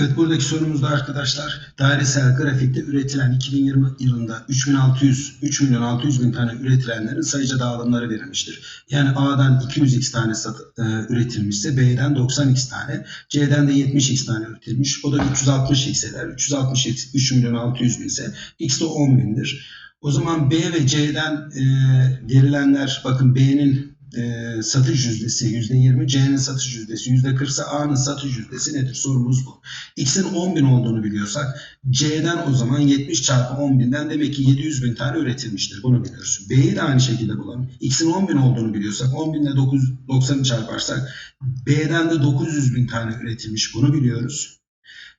Evet buradaki sorumuzda arkadaşlar dairesel grafikte üretilen 2020 yılında 3600 3 milyon 600 bin tane üretilenlerin sayıca dağılımları verilmiştir. Yani A'dan 200x tane sat, e, üretilmişse B'den 90x tane, C'den de 70x tane üretilmiş. O da 360x eder. 360x 3 milyon 600 bin ise x de 10 bindir. O zaman B ve C'den e, verilenler bakın B'nin e, satış yüzdesi %20, C'nin satış yüzdesi %40 ise A'nın satış yüzdesi nedir? Sorumuz bu. X'in 10 bin olduğunu biliyorsak C'den o zaman 70 çarpı 10 binden demek ki 700 bin tane üretilmiştir. Bunu biliyoruz. B'yi de aynı şekilde bulalım. X'in 10 bin olduğunu biliyorsak 10 binle 90'ı çarparsak B'den de 900 bin tane üretilmiş. Bunu biliyoruz.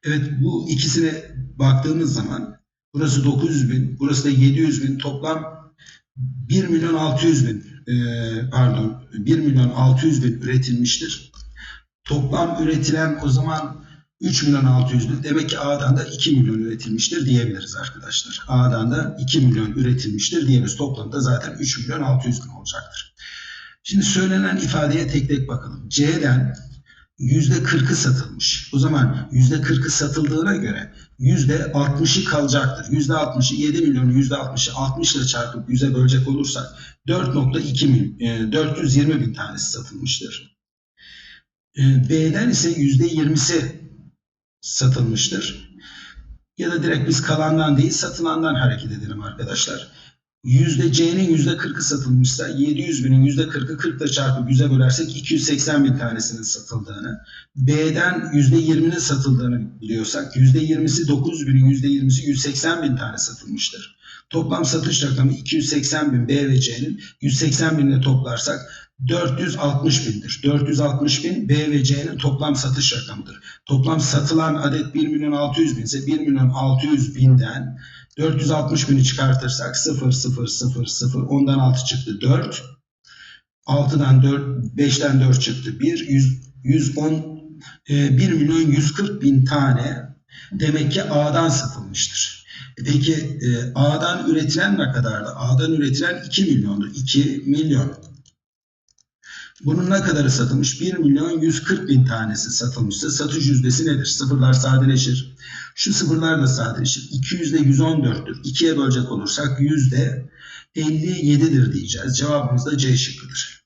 Evet bu ikisine baktığımız zaman burası 900 bin, burası da 700 bin toplam 1 milyon 600 bin e, pardon 1 milyon 600 bin üretilmiştir. Toplam üretilen o zaman 3 milyon 600 bin. Demek ki A'dan da 2 milyon üretilmiştir diyebiliriz arkadaşlar. A'dan da 2 milyon üretilmiştir diyebiliriz. Toplamda zaten 3 milyon 600 bin olacaktır. Şimdi söylenen ifadeye tek tek bakalım. C'den %40'ı satılmış. O zaman %40'ı satıldığına göre %60'ı kalacaktır. %60'ı 7 milyon %60'ı 60 ile çarpıp 100'e bölecek olursak 4.2 milyon 420 bin tanesi satılmıştır. E, B'den ise %20'si satılmıştır. Ya da direkt biz kalandan değil satılandan hareket edelim arkadaşlar. Yüzde C'nin yüzde 40'ı satılmışsa 700 binin yüzde 40'ı 40 ile çarpıp 100'e bölersek 280 bin tanesinin satıldığını, B'den yüzde 20'nin satıldığını biliyorsak yüzde 20'si 900 binin yüzde 20'si 180 bin tane satılmıştır. Toplam satış rakamı 280 bin B ve C'nin 180 binle toplarsak 460 bindir. 460 bin B ve C'nin toplam satış rakamıdır. Toplam satılan adet 1 milyon 600 bin ise 1 milyon 600 binden 460 bini çıkartırsak 0 0 0 0 ondan 6 çıktı 4 6'dan 4 5'ten 4 çıktı 1 100, 110 e, 1 milyon 140 bin tane demek ki A'dan satılmıştır. E Peki e, A'dan üretilen ne kadardı? A'dan üretilen 2 milyondu. 2 milyon. Bunun ne kadarı satılmış? 1 milyon 140 bin tanesi satılmışsa satış yüzdesi nedir? Sıfırlar sadeleşir. Şu sıfırlar da sadeleşir. 200 de 114'tür. 2'ye bölecek olursak yüzde 57'dir diyeceğiz. Cevabımız da C şıkkıdır.